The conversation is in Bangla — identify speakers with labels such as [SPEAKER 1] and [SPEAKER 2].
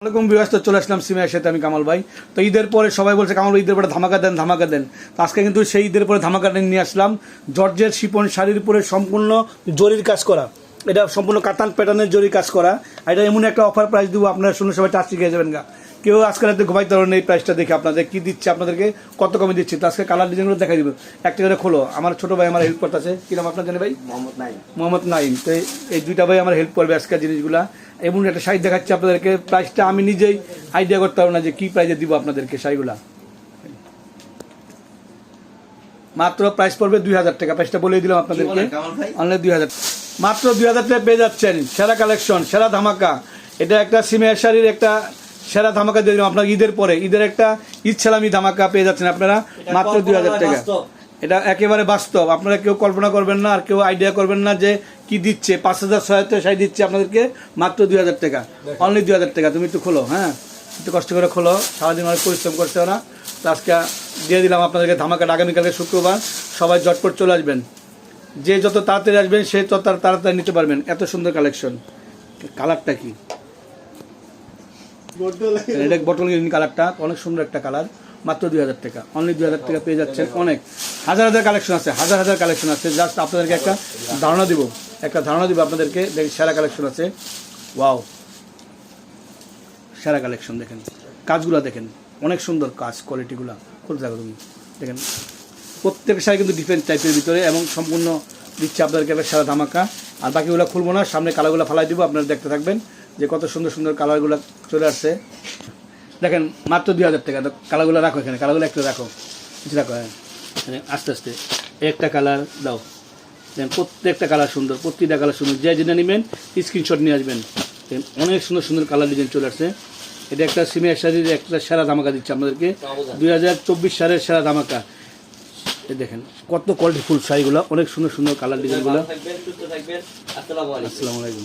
[SPEAKER 1] তো চলে আসলাম সিমিয়ার সাথে আমি কামাল ভাই। তো ঈদের পরে সবাই বলছে, কামাল ঈদের পরে ধামাকা দেন ধামাকা দেন। তো আজকে কিন্তু সেই ঈদের পরে ধামাকা দেন নিয়ে আসলাম। জর্জের শিপন শাড়ির উপরে সম্পূর্ণ জরির কাজ করা। এটা সম্পূর্ণ কাতান প্যাটার্নের জরির কাজ করা। এটা এমন একটা অফার প্রাইস দেবো, আপনারা শুনে সবাই টাচ শিখে যাবেন গা। কেউ আজকে রাতে ঘুমাইতে পারবেন না এই প্রাইসটা দেখে আপনাদের কি দিচ্ছে আপনাদেরকে কত কমে দিচ্ছে। তো আজকে কালার ডিজাইনগুলো দেখা দিব। একটা করে খোলো। আমার ছোট ভাই আমার হেল্প করতেছে। কি নাম আপনার জানে ভাই?
[SPEAKER 2] মোহাম্মদ নাই
[SPEAKER 1] মোহাম্মদ নাইম তো এই- দুইটা ভাই আমার হেল্প করবে আজকের জিনিসগুলা। এমন একটা শাড়ি দেখাচ্ছি আপনাদেরকে। প্রাইসটা আমি নিজেই আইডিয়া করতে পারব না যে কি প্রাইসে দিব আপনাদেরকে শাড়িগুলা। মাত্র প্রাইস পড়বে দুই হাজার টাকা। প্রাইসটা বলে দিলাম আপনাদেরকে? অনলাইন দুই হাজার মাত্র দুই হাজার টাকা পেয়ে যাচ্ছেন। সেরা কালেকশন সেরা ধামাকা। এটা একটা সিমের শাড়ির একটা সেরা ধামাকা দিয়ে দিলাম। আপনার ঈদের পরে। ঈদের একটা ঈদ ছালামি ধামাকা পেয়ে যাচ্ছেন আপনারা মাত্র দুই হাজার টাকা। এটা একেবারে বাস্তব। আপনারা কেউ কল্পনা করবেন না আর কেউ আইডিয়া করবেন না যে কি দিচ্ছে। পাঁচ হাজার ছয় হাজার শাড়ি দিচ্ছে আপনাদেরকে মাত্র দুই হাজার টাকা। অনলি দুই হাজার টাকা। তুমি একটু খোলো হ্যাঁ? একটু কষ্ট করে খোলো। সারাদিন অনেক পরিশ্রম করতে না। তো আজকে দিয়ে দিলাম আপনাদেরকে ধামাকাটা। আগামীকালকে শুক্রবার সবাই জটপট চলে আসবেন। যে যত তাড়াতাড়ি আসবেন সে তত তাড়াতাড়ি নিতে পারবেন। এত সুন্দর কালেকশন কালারটা কি? এটা বটল গ্রিন কালারটা অনেক সুন্দর একটা কালার মাত্র দুই হাজার টাকা। অনলি দুই হাজার টাকা পেয়ে যাচ্ছেন অনেক। হাজার হাজার কালেকশন আছে, হাজার হাজার কালেকশন আছে। জাস্ট আপনাদেরকে একটা ধারণা দিব, একটা ধারণা দিব আপনাদেরকে দেখেন সেরা কালেকশন আছে। ওয়াও সেরা কালেকশন দেখেন। কাজগুলো দেখেন, অনেক সুন্দর কাজ কোয়ালিটিগুলো খুব থাকো তুমি। দেখেন, প্রত্যেক শাড়ি কিন্তু ডিফারেন্ট টাইপের ভিতরে এবং সম্পূর্ণ দিচ্ছে আপনাদেরকে একটা সারা ধামাকা। আর বাকিগুলো খুলবো না, সামনে কালারগুলো ফালাই দিব, আপনারা দেখতে থাকবেন। যে কত সুন্দর সুন্দর কালারগুলো চলে আসছে। দেখেন মাত্র দুই হাজার টাকা। তো কালারগুলো রাখো এখানে। কালারগুলো একটু রাখো। কিছু রাখো হ্যাঁ। আস্তে আস্তে। একটা কালার দাও। দেখেন প্রত্যেকটা কালার সুন্দর প্রত্যেকটা কালার সুন্দর। যে যেটা নেবেন স্ক্রিনশট নিয়ে আসবেন। দেখেন, অনেক সুন্দর সুন্দর কালার ডিজাইন চলে আসছে। এটা একটা সিমিয়ার শাড়ির একটা সেরা ধামাকা দিচ্ছে আমাদেরকে দুই হাজার চব্বিশ সালের সেরা ধামাকা। দেখেন কত কোয়ালিটি ফুল শাড়িগুলো। অনেক সুন্দর সুন্দর কালার ডিজাইনগুলো
[SPEAKER 2] আসসালামু আলাইকুম।
[SPEAKER 1] আসসালামু আলাইকুম।